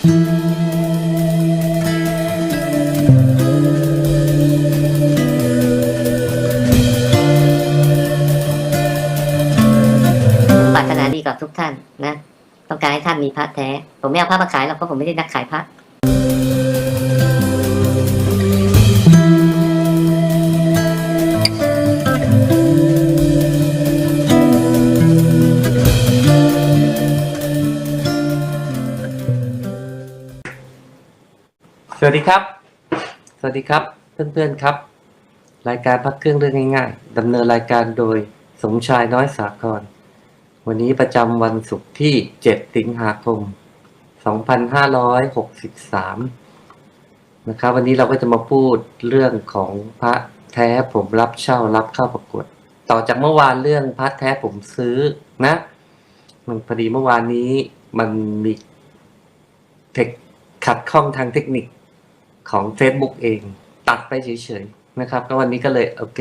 ปรารถนาดีกับทุกท่านนะ ต้องการให้ท่านมีพระแท้ ผมไม่เอาพระมาขายหรอกเพราะผมไม่ได้นักขายพระ สวัสดีครับ สวัสดีครับเพื่อนๆครับ รายการพักเครื่องเรื่องง่ายๆดำเนินรายการโดยสมชายน้อยสากรวันนี้ประจำวันศุกร์ที่ 7 สิงหาคม 2563 นะครับวันนี้เราก็จะมาพูดเรื่องของพระแท้ผมรับเช่ารับเข้าประกวด ต่อจากเมื่อวานเรื่องพระแท้ผมซื้อนะ มันพอดีเมื่อวานนี้มันมีเทคขัดข้องทางเทคนิค ของ Facebook เองตัดไปเฉยๆนะครับ ก็วันนี้ก็เลยโอเค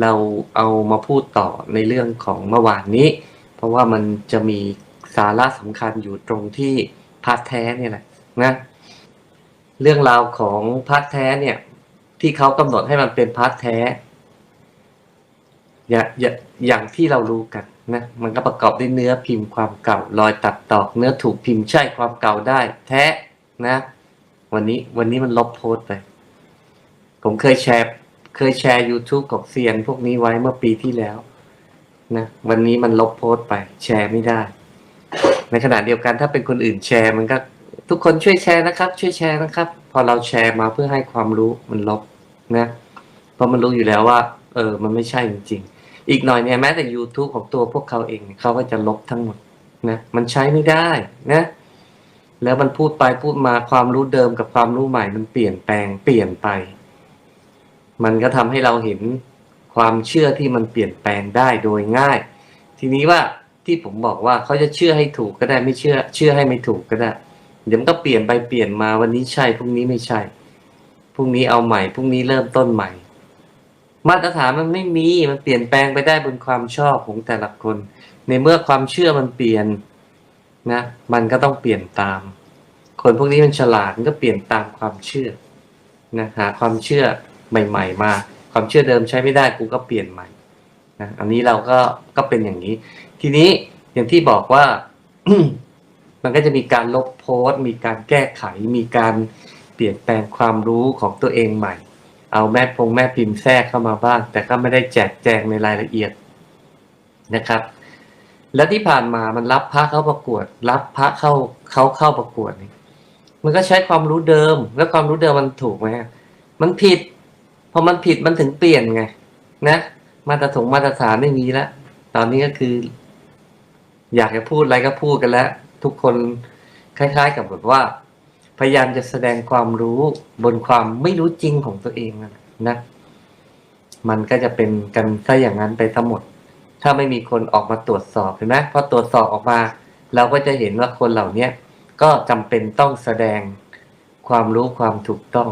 เราเอามาพูดต่อในเรื่องของเมื่อวานนี้ เพราะว่ามันจะมีสาระสำคัญอยู่ตรงที่พาร์ทแท้เนี่ยแหละนะเรื่องราวของพาร์ทแท้เนี่ยที่เขากำหนดให้มันเป็นพาร์ทแท้อย่าอย่าอย่างที่เรารู้กันนะมันก็ประกอบด้วยเนื้อพิมพ์ความเก่ารอยตัดตอกเนื้อถูกพิมพ์ใช่ความเก่าได้ แท้นะ วันนี้วันนี้มันลบโพสไป ผมเคยแชร์ เคยแชร์ YouTube ของเซียนพวกนี้ไว้เมื่อปีที่แล้ว นะ วันนี้มันลบโพสไป แชร์ไม่ได้ ในขณะเดียวกันถ้าเป็นคนอื่นแชร์มันก็ ทุกคนช่วยแชร์นะครับ ช่วยแชร์นะครับ พอเราแชร์มาเพื่อให้ความรู้มันลบนะ เพราะมันรู้อยู่แล้วว่า เออ มันไม่ใช่จริง ๆ อีกหน่อยเนี่ยแม้แต่ YouTube ของตัวพวกเขาเองเขาก็จะลบทั้งหมดนะ มันใช้ไม่ได้นะ แล้วมันพูดไปพูดมาความรู้เดิมกับความรู้ใหม่มันเปลี่ยนแปลงเปลี่ยนไป มันก็ทำให้เราเห็นความเชื่อที่มันเปลี่ยนแปลงได้โดยง่าย ทีนี้ว่าที่ผมบอกว่าเขาจะเชื่อให้ถูกก็ได้ไม่เชื่อ เชื่อให้ไม่ถูกก็ได้ เดี๋ยวมันก็เปลี่ยนไปเปลี่ยนมาวันนี้ใช่พรุ่งนี้ไม่ใช่พรุ่งนี้เอาใหม่พรุ่งนี้เริ่มต้นใหม่ มาตรฐานมันไม่มีมันเปลี่ยนแปลงไปได้บนความชอบของแต่ละคน ในเมื่อความเชื่อมันเปลี่ยน นะมันก็ต้องเปลี่ยนตาม คนพวกนี้มันฉลาดมันก็เปลี่ยนตามความเชื่อนะหาความเชื่อใหม่ ๆ มา ความเชื่อเดิมใช้ไม่ได้กูก็เปลี่ยนใหม่นะอันนี้เราก็ก็เป็นอย่างนี้ ทีนี้อย่างที่บอกว่ามันก็จะมีการลบโพสต์มีการแก้ไข มีการเปลี่ยนแปลงความรู้ของตัวเองใหม่ เอาแม่พงแม่พิมพ์แทรกเข้ามาบ้าง แต่ก็ไม่ได้แจกแจงในรายละเอียดนะครับ แล้วที่ผ่านมามันรับพระเข้าประกวด รับพระเข้าเขาเข้าประกวดนี่มันก็ใช้ความรู้เดิม แล้วความรู้เดิมมันถูกไหมมันผิดพอมันผิดมันถึงเปลี่ยนไง นะ มาตรฐานมาตรฐานไม่มีแล้วตอนนี้ก็คือ อยากจะพูดอะไรก็พูดกันแล้ว ทุกคนคล้าย ๆ กับแบบว่า พยายามจะแสดงความรู้บนความไม่รู้จริงของตัวเองนะนะมันก็จะเป็นกันซะอย่างนั้นไปทั้งหมด ถ้าไม่มีคนออกมาตรวจสอบเห็นไหมพอตรวจสอบออกมา เราก็จะเห็นว่าคนเหล่านี้ก็จำเป็นต้องแสดงความรู้ความถูกต้อง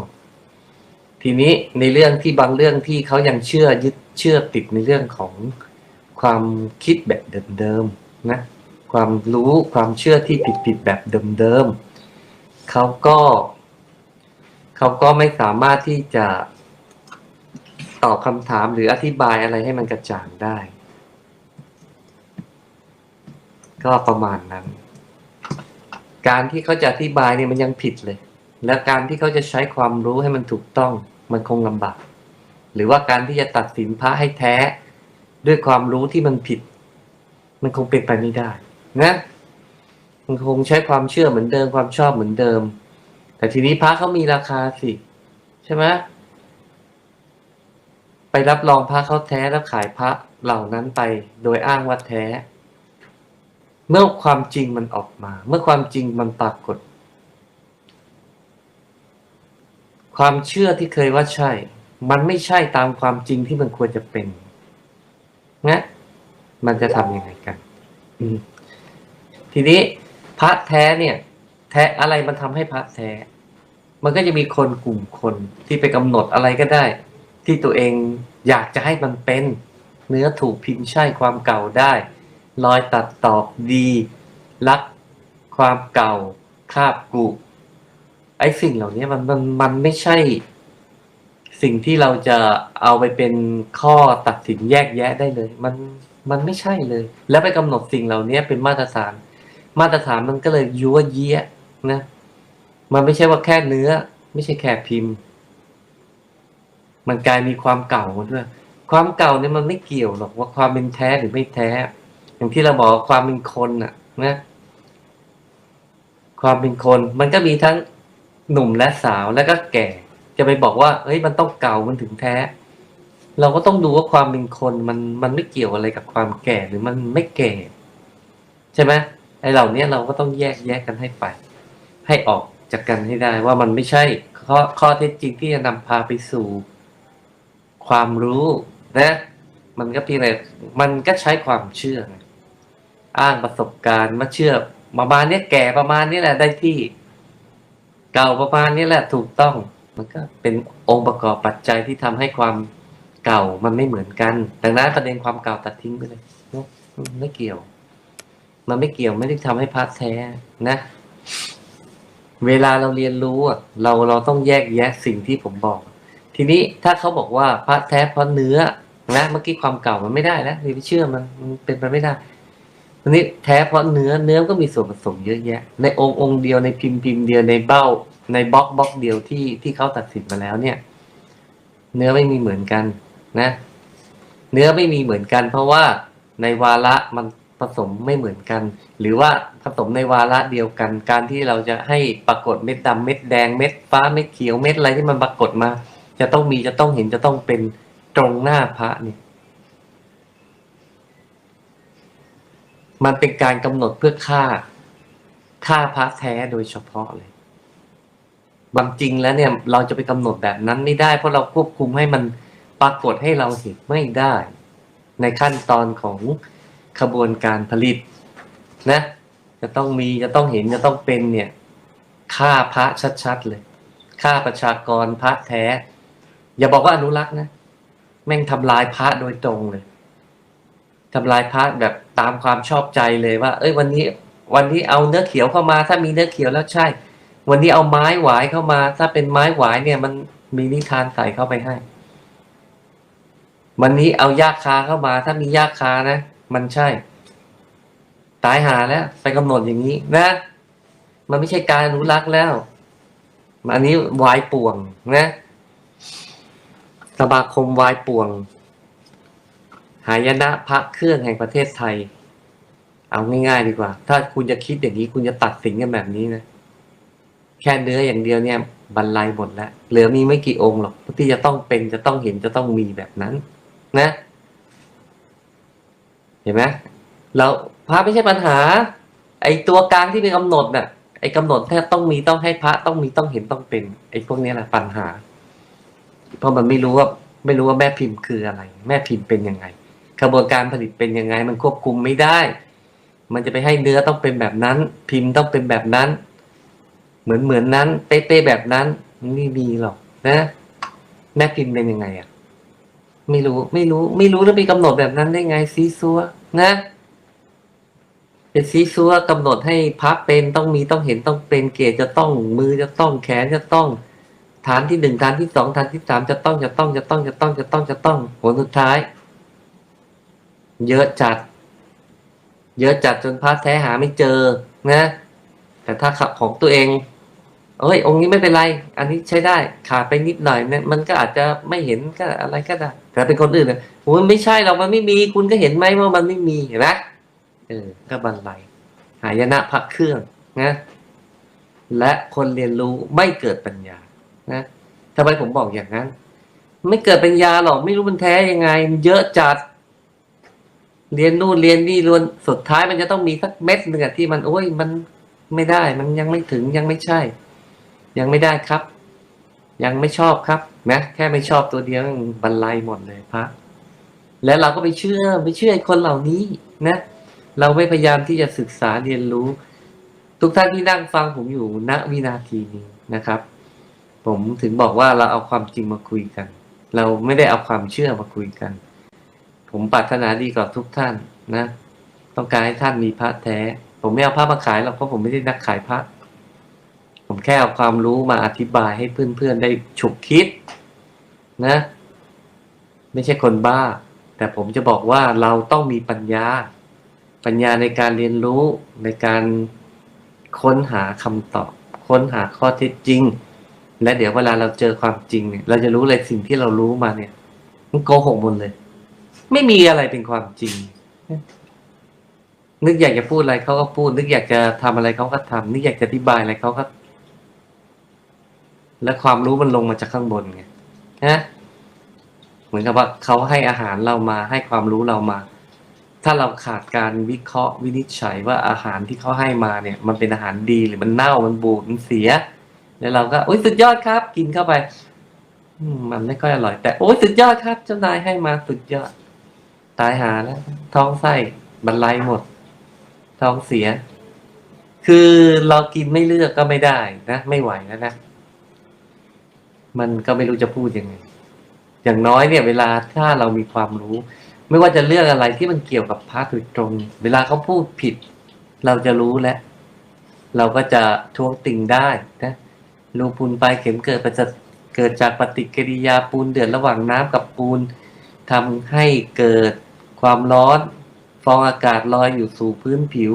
ทีนี้ในเรื่องที่บางเรื่องที่เขายังเชื่อยึดเชื่อติดในเรื่องของความคิดแบบเดิมๆนะความรู้ความเชื่อที่ผิดๆแบบเดิมๆเขาก็เขาก็ไม่สามารถที่จะตอบคำถามหรืออธิบายอะไรให้มันกระจ่างได้ ก็ประมาณนั้น การที่เขาจะอธิบายเนี่ยมันยังผิดเลย และการที่เขาจะใช้ความรู้ให้มันถูกต้องมันคงลำบาก หรือว่าการที่จะตัดสินพระให้แท้ ด้วยความรู้ที่มันผิด มันคงเป็นไปไม่ได้ นะมันคงใช้ความเชื่อเหมือนเดิมความชอบเหมือนเดิม แต่ทีนี้พระเขามีราคาสิ ใช่ไหมไปรับรองพระเขาแท้แล้วขายพระเหล่านั้นไป โดยอ้างว่าแท้ เมื่อความจริงมันออกมา เมื่อความจริงมันปรากฏ ความเชื่อที่เคยว่าใช่ มันไม่ใช่ตามความจริงที่มันควรจะเป็นนะมันจะทำยังไงกัน ทีนี้พระแท้เนี่ย แท้อะไรมันทำให้พระแท้ มันก็จะมีคนกลุ่มคนที่ไปกำหนดอะไรก็ได้ ที่ตัวเองอยากจะให้มันเป็น เนื้อถูกพิมพ์ใช่ความเก่าได้ รอยตัดตอกดีรักความเก่าคาบกุไอ้สิ่งเหล่านี้มันมันมันไม่ใช่ สิ่งที่เราจะเอาไปเป็นข้อตัดสินแยกแยะได้เลย มันมันไม่ใช่เลย แล้วไปกำหนดสิ่งเหล่านี้เป็นมาตรฐาน มาตรฐานมันก็เลยยั่วเยี้ยนะ มันไม่ใช่ว่าแค่เนื้อ ไม่ใช่แค่พิมพ์ มันกลายมีความเก่ามาด้วย ความเก่าเนี่ยมันไม่เกี่ยวหรอกว่าความเป็นแท้หรือไม่แท้ อย่างที่เราบอกความเป็นคนน่ะนะความเป็นคน มันก็มีทั้งหนุ่มและสาวแล้วก็แก่ จะไปบอกว่าเฮ้ยมันต้องเก่ามันถึงแท้ เราก็ต้องดูว่าความเป็นคนมันมันไม่เกี่ยวอะไรกับความแก่หรือมันไม่แก่ ใช่ไหมไอเหล่านี้เราก็ต้องแยกแยกกันให้ไป ให้ออกจากกันให้ได้ว่ามันไม่ใช่ข้อข้อเท็จจริงที่จะนำพาไปสู่ ความรู้นะ มันก็เพียงแต่มันก็ใช้ความเชื่อไง อ้างประสบการณ์มาเชื่อประมาณนี้แก่ประมาณนี้แหละได้ที่ เก่าประมาณนี้แหละถูกต้องมันก็เป็นองค์ประกอบปัจจัยที่ทำให้ความเก่ามันไม่เหมือนกันดังนั้นประเด็นความเก่าตัดทิ้งไปเลยนะไม่เกี่ยว มันไม่เกี่ยวไม่ได้ทำให้พระแท้นะ เวลาเราเรียนรู้เราเราต้องแยกแยะสิ่งที่ผมบอก ทีนี้ถ้าเขาบอกว่าพระแท้เพราะเนื้อนะเมื่อกี้ความเก่ามันไม่ได้แล้วอย่าไปเชื่อมันมันเป็นไปไม่ได้ ทีนี้แท้เพราะเนื้อเนื้อก็มีส่วนผสมเยอะแยะ ในองค์องค์เดียวในพิมพ์พิมพ์เดียวในเบ้า ในบล็อกบล็อกเดียวที่ที่เขาตัดสินมาแล้วเนี่ย เนื้อไม่มีเหมือนกันนะ เนื้อไม่มีเหมือนกัน เพราะว่าในวาระมันผสมไม่เหมือนกัน หรือว่าผสมในวาระเดียวกัน การที่เราจะให้ปรากฏเม็ดดำเม็ดแดงเม็ดฟ้าเม็ดเขียวเม็ดอะไรที่มันปรากฏมา จะต้องมีจะต้องเห็นจะต้องเป็นตรงหน้าพระเนี่ย มันเป็นการกำหนดเพื่อฆ่าฆ่าพระแท้โดยเฉพาะเลยบางจริงแล้วเนี่ยเราจะไปกำหนดแบบนั้นไม่ได้ เพราะเราควบคุมให้มันปรากฏให้เราเห็นไม่ได้ ในขั้นตอนของขบวนการผลิตนะ จะต้องมีจะต้องเห็นจะต้องเป็นเนี่ยฆ่าพระชัดๆเลยฆ่าประชากรพระแท้ อย่าบอกว่าอนุรักษ์นะ แม่งทำลายพระโดยตรงเลยทำลายพระแบบ ตามความชอบใจเลยว่า เอ้ยวันนี้วันนี้เอาเนื้อเขียวเข้ามา ถ้ามีเนื้อเขียวแล้วใช่ วันนี้เอาไม้หวายเข้ามา ถ้าเป็นไม้หวายเนี่ยมันมีนิทานใส่เข้าไปให้ วันนี้เอายาคาเข้ามา ถ้ามียาคานะ มันใช่ ตายหาแล้ว ไปกำหนดอย่างนี้นะ มันไม่ใช่การอนุรักษ์แล้วอันนี้วายป่วงนะสมาคมวายป่วง หายนะพระเครื่องแห่งประเทศไทย เอาง่ายๆดีกว่า ถ้าคุณจะคิดอย่างนี้คุณจะตัดสินกันแบบนี้นะ แค่เนื้ออย่างเดียวเนี่ยบรรลัยหมดแล้ว เหลือมีไม่กี่องค์หรอกที่จะต้องเป็นจะต้องเห็นจะต้องมีแบบนั้น นะ เห็นไหมแล้วพระไม่ใช่ปัญหา ไอ้ตัวกลางที่เป็นกำหนดน่ะไอ้กำหนดแค่ต้องมีต้องให้พระต้องมีต้องเห็นต้องเป็น ไอ้พวกนี้แหละปัญหา เพราะมันไม่รู้ว่า ไม่รู้ว่าแม่พิมพ์คืออะไร แม่พิมพ์เป็นยังไง กระบวนการผลิตเป็นยังไง มันควบคุมไม่ได้ มันจะไปให้เนื้อต้องเป็นแบบนั้น พิมพ์ต้องเป็นแบบนั้น เหมือนเหมือนนั้น เป๊ะๆแบบนั้นไม่มีหรอกนะแม่พิมพ์เป็นยังไงอะไม่รู้ไม่รู้ ไม่รู้แล้วไปกำหนดแบบนั้นได้ไงซีซัวนะเป็นซีซัวกำหนดให้พับเป็นต้องมีต้องเห็นต้องเป็นเกจจะต้องมือจะต้องแขนจะต้อง ฐานที่หนึ่งฐานที่สองฐานที่สามจะต้องจะต้องจะต้องจะต้องจะต้องจะต้องผลสุดท้าย เยอะจัด เยอะจัดจนพระแท้หาไม่เจอนะ แต่ถ้าขับของตัวเองเอ้ยองค์นี้ไม่เป็นไร อันนี้ใช้ได้ขาดไปนิดหน่อยเนี่ยมันก็อาจจะไม่เห็นก็อะไรก็ได้ แต่เป็นคนอื่นเนี่ยโอ้ยไม่ใช่หรอกมันไม่มีคุณก็เห็นไหมว่ามันไม่มีเห็นไหมเออก็บรรลัยหายนะพักเครื่องนะและคนเรียนรู้ไม่เกิดปัญญานะทำไมผมบอกอย่างนั้น ไม่เกิดปัญญาหรอกไม่รู้มันแท้ยังไง มันเยอะจัด เรียนนู่นเรียนนี่รวนสุดท้ายมันจะต้องมีสักเม็ดหนึ่งอะที่มันโอ้ยมันไม่ได้ มันยังไม่ถึงยังไม่ใช่ ยังไม่ได้ครับ ยังไม่ชอบครับนะแค่ไม่ชอบตัวเดียวบรรลัยหมดเลยพระแล้วเราก็ไปเชื่อไปเชื่อคนเหล่านี้นะ เราไม่พยายามที่จะศึกษาเรียนรู้ ทุกท่านที่นั่งฟังผมอยู่ณวินาทีนี้นะครับ ผมถึงบอกว่าเราเอาความจริงมาคุยกัน เราไม่ได้เอาความเชื่อมาคุยกัน ผมปรารถนาดีกับทุกท่านนะ ต้องการให้ท่านมีพระแท้ ผมไม่เอาพระมาขายหรอกเพราะผมไม่ได้นักขายพระผมแค่เอาความรู้มาอธิบายให้เพื่อนๆได้ฉุกคิดนะ ไม่ใช่คนบ้า แต่ผมจะบอกว่าเราต้องมีปัญญา ปัญญาในการเรียนรู้ในการค้นหาคำตอบ ค้นหาข้อเท็จจริง และเดี๋ยวเวลาเราเจอความจริงเนี่ย เราจะรู้เลยสิ่งที่เรารู้มาเนี่ย มันโกหกหมดเลย ไม่มีอะไรเป็นความจริง นึกอยากจะพูดอะไรเขาก็พูด นึกอยากจะทำอะไรเขาก็ทำนึกอยากจะอธิบายอะไรเขาก็ และความรู้มันลงมาจากข้างบนไงนะเหมือนกับว่าเขาให้อาหารเรามาให้ความรู้เรามา ถ้าเราขาดการวิเคราะห์วินิจฉัยว่าอาหารที่เขาให้มาเนี่ย มันเป็นอาหารดีหรือมันเน่ามันบูดมันเสีย แล้วเราก็โอ้ยสุดยอดครับ กินเข้าไปมันไม่ค่อยอร่อยแต่โอ้ยสุดยอดครับเจ้านายให้มาสุดยอด ตายหาแล้ว ท้องไส้บรรลัยหมด ท้องเสีย คือเรากินไม่เลือกก็ไม่ได้นะ ไม่ไหวแล้วนะ มันก็ไม่รู้จะพูดยังไง อย่างน้อยเนี่ย เวลาถ้าเรามีความรู้ ไม่ว่าจะเรื่องอะไรที่มันเกี่ยวกับพระโดยตรง เวลาเขาพูดผิด เราจะรู้แล้วเราก็จะทวงติงได้นะรูปูนปลายเข็มเกิดประจะเกิดจากปฏิกิริยาปูนเดือดระหว่างน้ำกับปูนทำให้เกิด ความร้อน ฟองอากาศลอยอยู่สู่พื้นผิว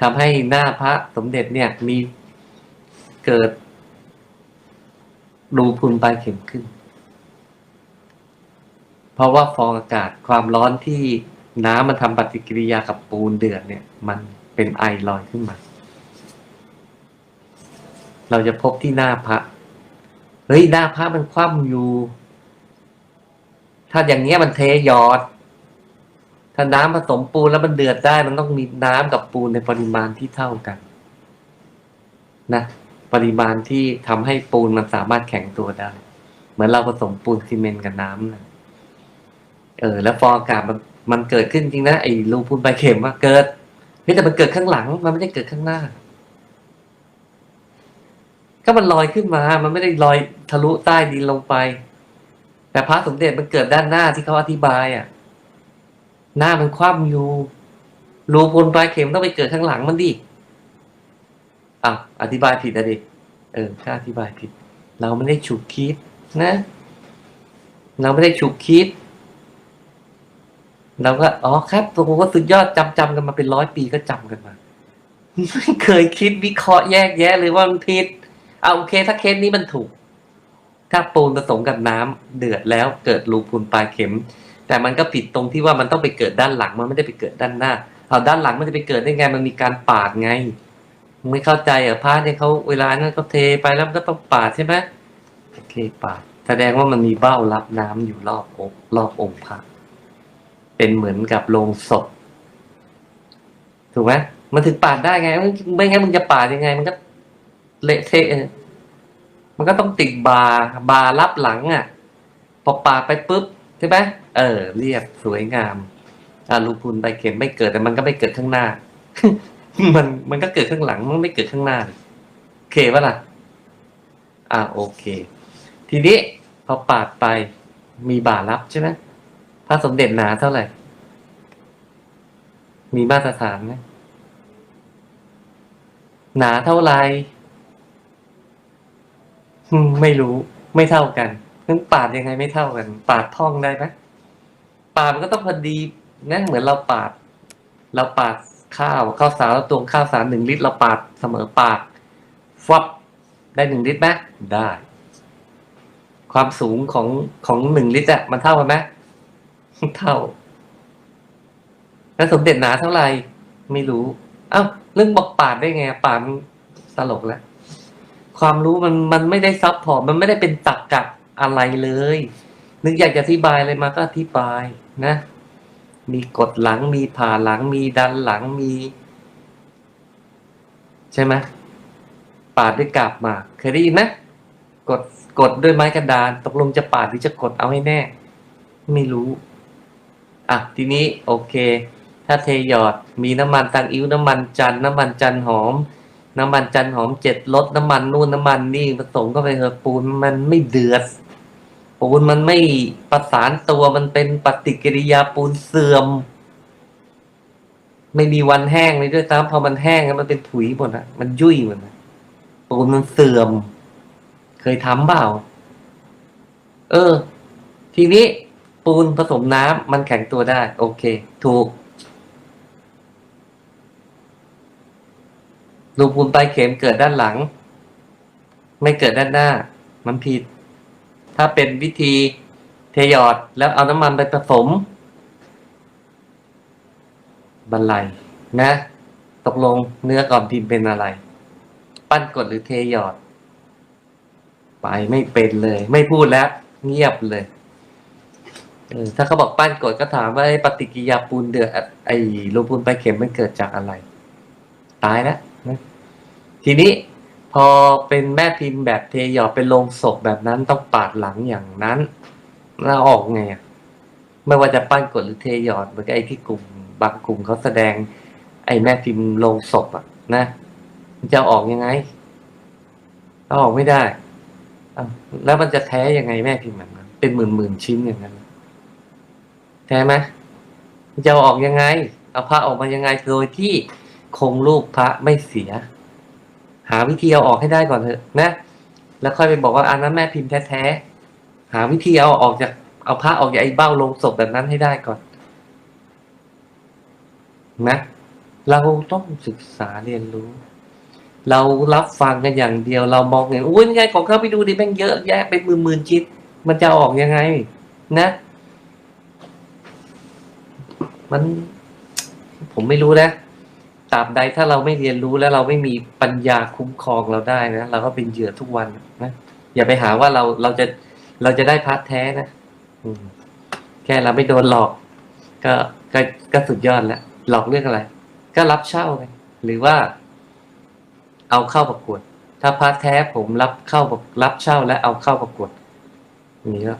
ทำให้หน้าพระสมเด็จเนี่ยมีเกิดรูพุนปลายเข็มขึ้น เพราะว่าฟองอากาศความร้อนที่น้ำมันทำปฏิกิริยากับปูนเดือดเนี่ย มันเป็นไอลอยขึ้นมา เราจะพบที่หน้าพระ เฮ้ย หน้าพระมันคว่ำอยู่ ถ้าอย่างเงี้ยมันเทยอด ถ้าน้ำผสมปูนแล้วมันเดือดได้ มันต้องมีน้ำกับปูนในปริมาณที่เท่ากัน นะ ปริมาณที่ทำให้ปูนมันสามารถแข็งตัวได้ เหมือนเราผสมปูนซีเมนต์กับน้ำนะเออ แล้วฟองอากาศมันมันเกิดขึ้นจริงนะไอ้รูปูนใบเข็มว่าเกิดเฮ้ยแต่มันเกิดข้างหลัง มันไม่ได้เกิดข้างหน้า ก็มันลอยขึ้นมา มันไม่ได้ลอยทะลุใต้ดินลงไป แต่พระสมเด็จมันเกิดด้านหน้าที่เขาอธิบายอะ หน้ามันคว่ำอยู่รูพลปลายเข็มต้องไปเกิดข้างหลังมันดิอะอธิบายผิดนะดิเออถ้าอธิบายผิด เราไม่ได้ฉุกคิดนะ เราไม่ได้ฉุกคิด เราก็อ๋อครับโอ้โหสุดยอดจำจำกันมาเป็นร้อยปีก็จำกันมาไม่เคยคิดวิเคราะห์แยกแยะเลยว่ามันผิดเอาโอเค ถ้าเคสนี้มันถูก ถ้าปูนผสมกับน้ำเดือดแล้วเกิดรูพูนปลายเข็ม แต่มันก็ผิดตรงที่ว่ามันต้องไปเกิดด้านหลังมันไม่ได้ไปเกิดด้านหน้า เอาด้านหลังมันจะไปเกิดได้ไงมันมีการปาดไงไม่เข้าใจเหรอพระเนี่ยเขาเวลานั้นเขาเทไปแล้วมันก็ต้องปาดใช่ไหมโอเคปาดแสดงว่ามันมีเบ้ารับน้ำอยู่รอบองค์รอบองค์พระเป็นเหมือนกับโลงศพถูกไหมมันถึงปาดได้ไงไม่ไม่งั้นมึงจะปาดยังไง มันก็เละเทะมันก็ต้องติดบาบาร์รับหลังอะพอปาดไปปุ๊บ ใช่ไหมเออ เรียบสวยงามอ่าลูพุนใบเข็มไม่เกิดแต่มันก็ไม่เกิดข้างหน้า มันมันก็เกิดข้างหลังมันไม่เกิดข้างหน้าโอเคปะล่ะ อ่าโอเค ทีนี้พอปาดไปมีบารับใช่ไหมพระสมเด็จหนาเท่าไหร่ มีมาตรฐานไหมหนาเท่าไหร่ไม่รู้ไม่เท่ากัน งั้นปาดยังไงไม่เท่ากัน ปาดท่องได้ไหมปาดมันก็ต้องพอดีนะเหมือนเราปาด เราปาดข้าวข้าวสารเราตวงข้าวสารหนึ่งลิตรเราปาดเสมอปากฟับได้หนึ่งลิตรไหมได้ ความสูงของของหนึ่งลิตรอะมันเท่ากันไหมเท่า แล้วสมเด็จหนาเท่าไหร่ไม่รู้อ้าวเรื่องบอกปาดได้ไงปาดมันตลกแล้วความรู้มันมันไม่ได้ซับพอร์ตมันไม่ได้เป็นตักกะ อะไรเลย นึกอยากจะอธิบายอะไรมาก็อธิบายนะ มีกดหลังมีผ่าหลังมีดันหลังมี ใช่ไหมปาดด้วยกาบหมากเคยได้ยินไหมกดกดด้วยไม้กระดาน ตกลงจะปาดหรือจะกดเอาให้แน่ ไม่รู้อะทีนี้โอเค ถ้าเทหยอดมีน้ำมันตังอิ้วน้ำมันจันน้ำมันจันหอม น้ำมันจันหอมเจ็ดรสน้ำมันนู่นน้ำมันนี่ผสมเข้าไปเถอะปูนมันไม่เดือด ปูนมันไม่ประสานตัวมันเป็นปฏิกิริยาปูนเสื่อม ไม่มีวันแห้งเลยด้วยซ้ำพอมันแห้งแล้วมันเป็นผุยหมดอะมันยุ่ยหมดอะปูนมันเสื่อม เคยทำเปล่า เออ ทีนี้ปูนผสมน้ำมันแข็งตัวได้ โอเค ถูกรูปูนปลายเข็มเกิดด้านหลัง ไม่เกิดด้านหน้า มันผิด ถ้าเป็นวิธีเทหยอดแล้วเอาน้ำมันไปผสมบันไลนะ ตกลงเนื้อก่อนพิมพ์เป็นอะไร ปั้นกดหรือเทหยอด ไปไม่เป็นเลย ไม่พูดแล้ว เงียบเลยเออถ้าเขาบอกปั้นกดก็ถามว่าไอปฏิกิยาปูนเดือดไอ้รูปูนไปเข็มมันเกิดจากอะไร ตายแล้วนะทีนี้ อเป็นแม่พิมพ์แบบเทหยอดเป็นโลงศพแบบนั้นต้องปาดหลังอย่างนั้นแล้วออกไงอะไม่ว่าจะปั้นกดหรือเทหยอดเหมือนกับไอ้ที่กลุ่มบางกลุ่มเขาแสดง ไอ้แม่พิมพ์โลงศพอะนะมันจะออกยังไงเอาออกไม่ได้แล้วมันจะแท้ยังไงแม่พิมพ์แบบนั้นเป็นหมื่นหมื่นชิ้นอย่างนั้นแท้ไหมจะเอาออกยังไงเอาพระออกมายังไงโดยที่คงรูปพระไม่เสีย หาวิธีเอาออกให้ได้ก่อนเถอะนะ แล้วค่อยไปบอกว่าอันนั้นแม่พิมพ์แท้ๆหาวิธีเอาออกจากเอาพระออกจากไอ้เบ้าลงศพแบบนั้นให้ได้ก่อนนะเราต้องศึกษาเรียนรู้ เรารับฟังกันอย่างเดียว เรามองเห็นอุ้ยไงของเขาไปดูดิแม่งเยอะแยะเป็นหมื่นๆชิ้นมันจะออกยังไง นะ มัน ผมไม่รู้นะ ตราบใดถ้าเราไม่เรียนรู้แล้วเราไม่มีปัญญาคุ้มครองเราได้นะเราก็เป็นเหยื่อทุกวันนะอย่าไปหาว่าเราเราจะเราจะได้พัดแท้นะแค่เราไม่โดนหลอก ก็ก็ก็สุดยอดแล้วหลอกเรื่องอะไร ก็รับเช่าไงหรือว่า เอาเข้าประกวด ถ้าพัดแท้ผมรับเข้าประรับเช่าและเอาเข้าประกวดอย่างนี้ก็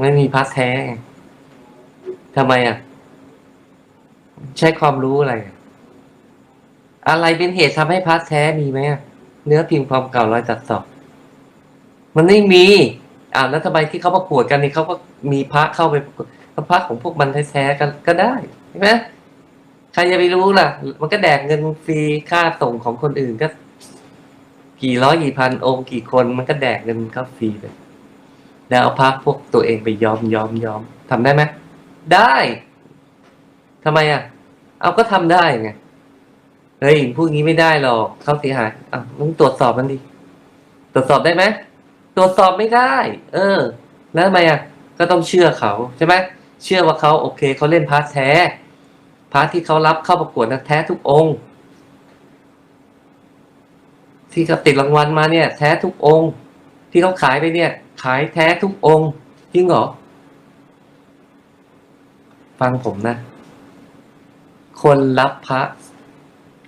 ไม่มีพัดแท้ไงทำไมอะ ใช้ความรู้อะไรอะ อะไรเป็นเหตุทำให้พระแท้มีไหมเนื้อพิมพ์ความเก่ารอยตัดต่อมันไม่มี อ่าแล้วทำไมที่เขาประกวดกันนี่เขาก็มีพระเข้าไปพระของพวกมันแท้ๆกันก็ได้ใช่ไหมใครจะไปรู้ล่ะ มันก็แดกเงินฟรีค่าส่งของคนอื่นก็ กี่ร้อยกี่พันองค์กี่คนมันก็แดกเงินเขาฟรีไปแล้วเอาพระพวกตัวเองไปยอมยอมยอมทำได้ไหมได้ทำไมอะ เอาก็ทำได้ไง เฮ้ยพูดงี้ไม่ได้หรอกเขาเสียหายอะมึงตรวจสอบมันดิตรวจสอบได้ไหมตรวจสอบไม่ได้ เออ แล้วทำไมอะก็ต้องเชื่อเขาใช่ไหมเชื่อว่าเขาโอเคเขาเล่นพาร์ทแท้ พาร์ทที่เขารับเข้าประกวดนะแท้ทุกองค์ ที่เขาติดรางวัลมาเนี่ย แท้ทุกองค์ ที่เขาขายไปเนี่ย ขายแท้ทุกองค์จริงเหรอฟังผมนะ คนรับพระ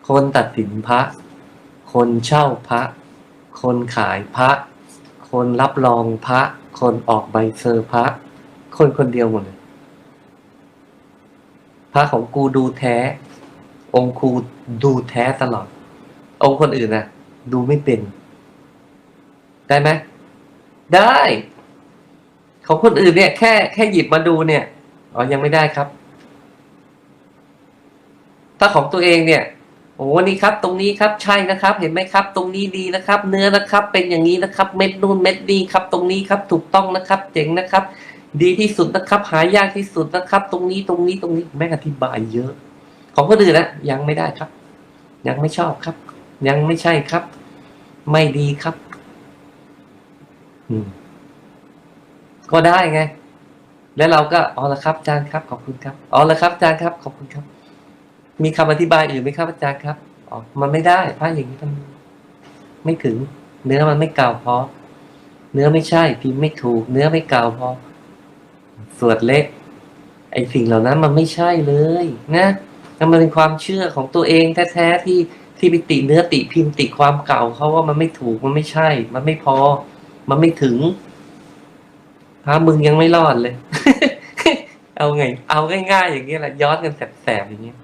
คนตัดสินพระ คนเช่าพระ คนขายพระ คนรับรองพระ คนออกใบเซอร์พระ คนคนเดียวหมดเลยพระของกูดูแท้ องคูดูแท้ตลอด องค์คนอื่นนะดูไม่เป็น ได้ไหมได้ ของคนอื่นเนี่ย แค่แค่หยิบมาดูเนี่ย อ๋อ ยังไม่ได้ครับ ถ้าของตัวเองเนี่ย โอ้นี่ครับตรงนี้ครับใช่นะครับ เห็นไหมครับ ตรงนี้ดีนะครับ เนื้อนะครับเป็นอย่างนี้นะครับ เม็ดนู่นเม็ดดีครับ ตรงนี้ครับถูกต้องนะครับ เจ๋งนะครับ ดีที่สุดนะครับ หายากที่สุดนะครับ ตรงนี้ตรงนี้ตรงนี้แม่อธิบายเยอะ ของคนอื่นนะยังไม่ได้ครับ ยังไม่ชอบครับ ยังไม่ใช่ครับ ไม่ดีครับ อืม ก็ได้ไง แล้วเราก็อ๋อละครับอาจารย์ครับขอบคุณครับอ๋อละครับอาจารย์ครับขอบคุณครับ มีคำอธิบายอื่นไหมครับอาจารย์ครับอ๋อมันไม่ได้ผ้าอย่างนี้มันไม่ถึง เนื้อมันไม่เก่าพอเนื้อไม่ใช่พิมพ์ไม่ถูก เนื้อไม่เก่าพอสวดเล็ก ไอสิ่งเหล่านั้นมันไม่ใช่เลยนะแล้วมันเป็นความเชื่อของตัวเองแท้ๆที่ที่ไปติเนื้อติพิมพ์ติความเก่าเขาว่ามันไม่ถูกมันไม่ใช่ มันไม่พอ มันไม่ถึงพามึงยังไม่รอดเลย เอาไง เอาง่ายๆอย่างนี้ยแหละย้อนกันแสบๆอย่างเงี้ย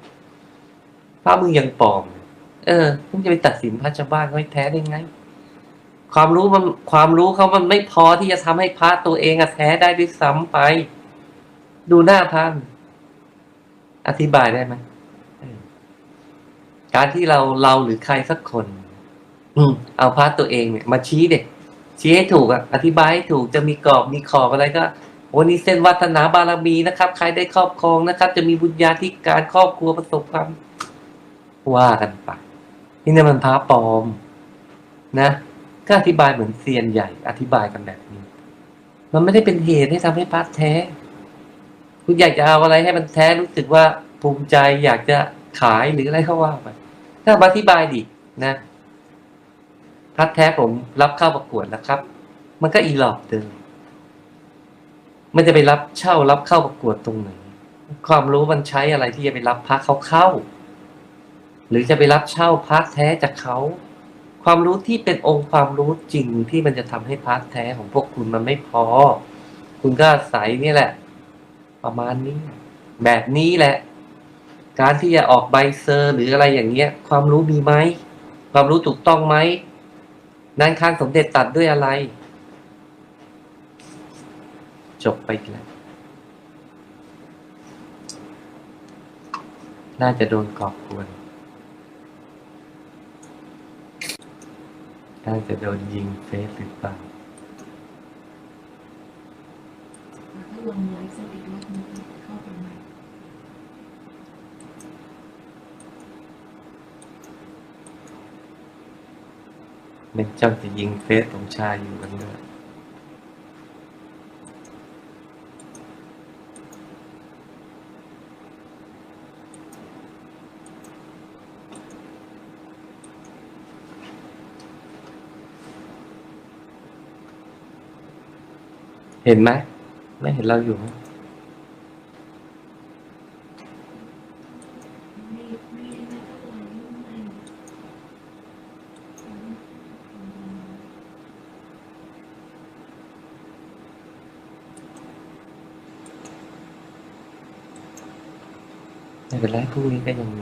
พระมึงยังปลอม เออมึงจะไปตัดสินพระชาวบ้านเขาให้แท้ได้ไง ความรู้มันความรู้เขามันไม่พอที่จะทำให้พระตัวเองอะแท้ได้ด้วยซ้ำไป ดูหน้าพระมันอธิบายได้ไหมเออการที่เราเราหรือใครสักคน อืม เอาพาร์ทตัวเองเนี่ยมาชี้เด็กชี้ให้ถูกอะอธิบายให้ถูกจะมีกรอบมีขอบอะไรก็วันนี้เส้นวัฒนาบารมีนะครับ ใครได้ครอบครองนะครับ จะมีบุญญาธิการครอบครัวประสบความ ว่ากันไป นี่เนี่ยมันพระปลอม นะ ก็อธิบายเหมือนเซียนใหญ่ อธิบายกันแบบนี้ มันไม่ได้เป็นเหตุให้ทำให้พระแท้ คุณอยากจะเอาอะไรให้มันแท้รู้สึกว่าภูมิใจอยากจะขายหรืออะไรก็ว่าไปถ้ามาอธิบายดินะพัดแท้ผมรับเข้าประกวดนะครับ มันก็อีหลอกเดิม มันจะไปรับเช่ารับเข้าประกวดตรงไหน ความรู้มันใช้อะไรที่จะไปรับพักเขาเข้า หรือจะไปรับเช่าพักแท้จากเขา ความรู้ที่เป็นองค์ความรู้จริงที่มันจะทำให้พักแท้ของพวกคุณมันไม่พอ คุณก็อาศัยนี่แหละ ประมาณนี้ แบบนี้แหละ การที่จะออกใบเซอร์หรืออะไรอย่างเงี้ย ความรู้มีไหมความรู้ถูกต้องไหมด้านข้างสมเด็จตัดด้วยอะไร จบไปแล้ว น่าจะโดนกอบกวน น่าจะโดนยิงเฟสหรือเปล่าถ้าลงไลฟ์สดอีกรอบนึงเข้าไปใหม่เป็นเจ้าจะยิงเฟสของชายอยู่กันด้วย เห็นไหมไม่เห็นเราอยู่ไหมไม่ไม่ไม่เท่าไหร่ไม่ไม่เป็นไรพรุ่งนี้ก็ยังมี